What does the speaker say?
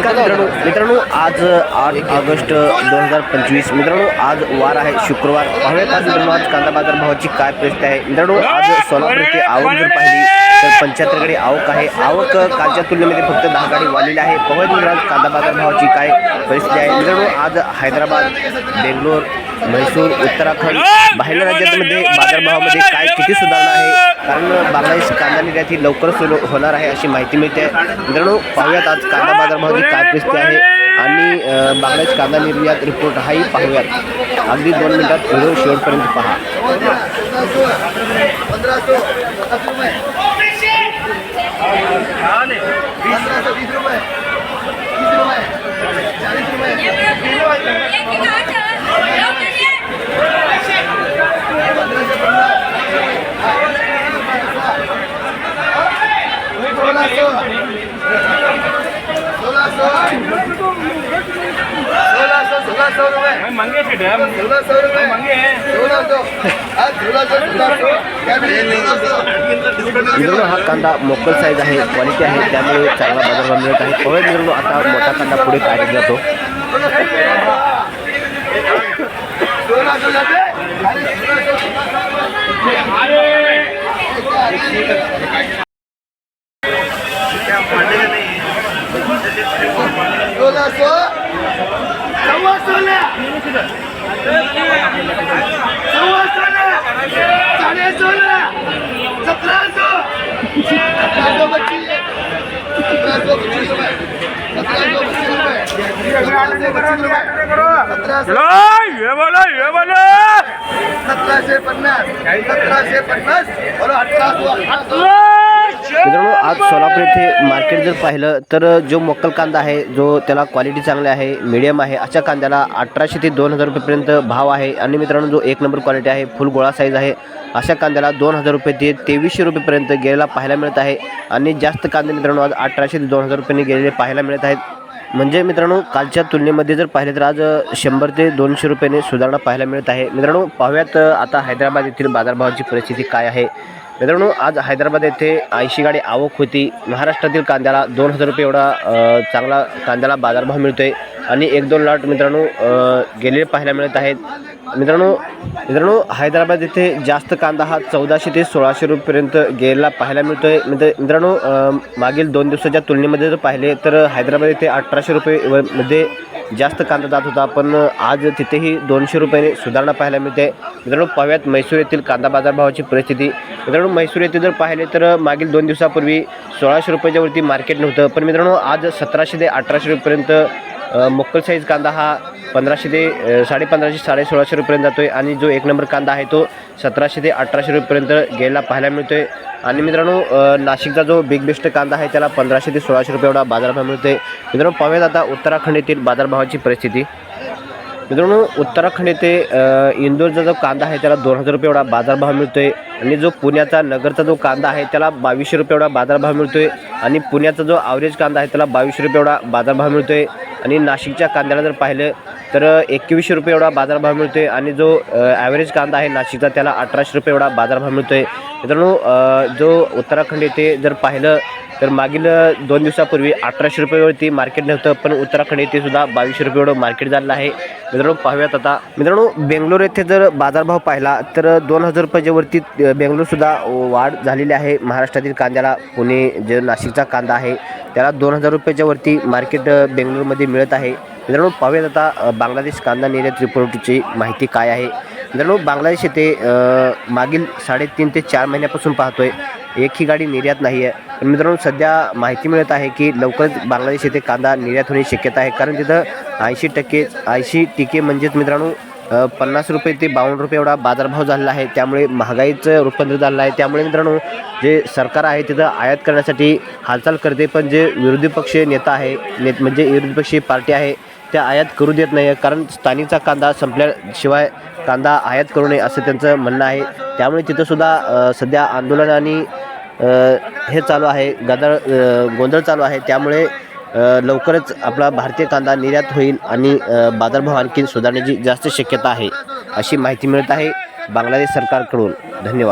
नमस्कार मित्रांनो मित्रांनो आज आठ ऑगस्ट दोन हजार पंचवीस. मित्रांनो आज वार आहे शुक्रवार. पाहूयात आज मित्रांनो आज कांदा बाजार भावाची काय परिस्थिती आहे. मित्रांनो आज सोलापूर येथे आवक जर पाहिली तर पंच्याहत्तरकडे आवक आहे. आवक कालच्या तुलनेमध्ये फक्त दहा गाडी वाढलेली आहे पाहूयात कांदा बाजार भावाची काय परिस्थिती आहे? मित्रांनो आज हैदराबाद बेंगलोर म्हैसूर उत्तराखंड बाहेर राज्यांमध्ये बाजारभावामध्ये काय किती सुधारणा आहे? कारण बांगलादेश कांदा निर्यात ही लवकर सुरू होणार आहे अशी माहिती मिळते. मित्रांनो पाहूयात आज कांदा बाजारभावाची काय परिस्थिती आहे आणि बांगलादेश कांदा निर्यात रिपोर्ट हाही पाहूयात. अगदी दोन मिनिटात व्हिडिओ शेवटपर्यंत पहा. मंगे से डैम मंगे. मित्रांनो हा कांदा मोकल साईज आहे क्वालिटी आहे त्यामुळे चांगला बाजारभाव मिळत आहे. पाहूयात मित्रांनो आता मोठा कांदा पुढे काय जातो. चलो ये सतराशे! पन्नास! सतराशे पन्नास! अठराशे मित्रांनो आज सोलापूर येथे मार्केट जर पाहिलं तर जो मोक्कल कांदा आहे जो त्याला क्वालिटी चांगली आहे मिडियम आहे अशा कांद्याला अठराशे ते दोन हजार रुपयेपर्यंत भाव आहे. आणि मित्रांनो जो एक नंबर क्वालिटी आहे फुल गोळा साईज आहे. अशा कांद्याला दोन हजार रुपये ते तेवीसशे रुपयेपर्यंत गेलेला पाहायला मिळत आहे. आणि जास्त कांदे मित्रांनो आज अठराशे ते दोन हजार रुपयांनी गेलेले पाहायला मिळत आहेत. म्हणजे मित्रांनो कालच्या तुलनेमध्ये जर पाहिले तर आज शंभर ते दोनशे रुपयाने सुधारणा पाहायला मिळत आहे. मित्रांनो पाहूयात आता हैदराबाद येथील बाजारभावाची परिस्थिती काय आहे? मित्रांनो आज हैदराबाद येथे ऐंशी गाडी आवक होती. महाराष्ट्रातील कांद्याला दोन हजार रुपये एवढा चांगला कांद्याला बाजारभाव मिळतोय. आणि एक दोन लॉट मित्रांनो गेलेले पाहायला मिळत आहेत. मित्रांनो मित्रांनो हैदराबाद येथे जास्त कांदा हा चौदाशे ते सोळाशे रुपयेपर्यंत गेलेला पाहायला मिळतो आहे मित्र मित्रांनो मागील दोन दिवसाच्या तुलनेमध्ये जर पाहिले तर हैदराबाद येथे अठराशे रुपये मध्ये जास्त कांदा जात होता. पण आज तिथेही दोनशे रुपयाने सुधारणा पाहायला मिळते. मित्रांनो पाहूयात म्हैसूर येथील कांदा बाजारभावाची परिस्थिती. मित्रांनो म्हैसूर येथे जर पाहिले तर मागील दोन दिवसापूर्वी सोळाशे रुपयाच्या वरती मार्केट नव्हतं. पण मित्रांनो आज सतराशे ते अठराशे रुपयेपर्यंत मोक्कल साईज कांदा हा पंधराशे ते साडेपंधराशे साडे सोळाशे रुपयेपर्यंत जातो आहे आणि जो एक नंबर कांदा आहे तो सतराशे ते अठराशे रुपयेपर्यंत गेला पाहायला मिळतो आहे आणि मित्रांनो नाशिकचा जो बिग बेस्ट कांदा आहे त्याला पंधराशे ते सोळाशे रुपये एवढा बाजारभाव मिळतो आहे मित्रांनो पाहूयात आता उत्तराखंड येथील बाजारभावाची परिस्थिती. मित्रांनो उत्तराखंड येथे इंदोरचा जो कांदा आहे त्याला दोन हजार रुपये एवढा बाजारभाव मिळतोय. आणि जो पुण्याचा नगरचा जो कांदा आहे त्याला बावीसशे रुपये एवढा बाजारभाव मिळतोय. आणि पुण्याचा जो ॲव्हरेज कांदा आहे त्याला बावीसशे रुपये एवढा बाजारभाव मिळतोय. आणि नाशिकच्या कांद्याला जर पाहिलं तर एकवीसशे रुपये एवढा बाजारभाव मिळतोय आणि जो ॲव्हरेज कांदा आहे नाशिकचा त्याला अठराशे रुपये एवढा बाजारभाव मिळतोय. मित्रांनो जो उत्तराखंड येथे जर पाहिलं तर मागील दोन दिवसापूर्वी अठराशे रुपयेवरती मार्केट नव्हतं पण उत्तराखंड येथे सुद्धा बावीसशे रुपये एवढं मार्केट झालेलं आहे. मित्रांनो पाहूयात आता. मित्रांनो बेंगलोर येथे जर बाजारभाव पाहिला तर दोन हजार रुपयाच्यावरती बेंगलोरसुद्धा वाढ झालेली आहे. महाराष्ट्रातील कांद्याला पुणे जे नाशिकचा कांदा आहे त्याला दोन हजार रुपयाच्यावरती मार्केट बेंगलोरमध्ये मिळत आहे. मित्रांनो पाहूयात आता बांगलादेश कांदा निर्यात रिपोर्टची माहिती काय आहे. मित्रांनो बांगलादेश येथे मागील साडेतीन ते चार महिन्यापासून पाहतोय एकही गाडी निर्यात नाही आहे पण मित्रांनो सध्या माहिती मिळत आहे की लवकरच बांगलादेश येथे कांदा निर्यात होण्याची शक्यता आहे. कारण तिथं ऐंशी टक्के ऐंशी टिके म्हणजेच मित्रांनो पन्नास रुपये ते बावन्न रुपये एवढा बाजारभाव झालेला आहे. त्यामुळे महागाईचं रूपांतर झालेलं आहे. त्यामुळे मित्रांनो जे सरकार आहे तिथं आयात करण्यासाठी हालचाल करते पण जे विरोधी पक्षीय नेता आहे ने म्हणजे विरोधी पक्षी पार्टी आहे त्या आयात करू देत नाही कारण स्थानिकचा कांदा संपल्याशिवाय कांदा आयात करू नये असं त्यांचं म्हणणं आहे. त्यामुळे तिथंसुद्धा सध्या आंदोलन आणि हे चालू आहे गदळ गोंधळ चालू आहे. त्यामुळे लवकरच आपला भारतीय कांदा निर्यात होईल आणि बाजारभाव आणखी सुधारण्याची जास्त शक्यता आहे अशी माहिती मिळत आहे बांगलादेश सरकारकडून. धन्यवाद.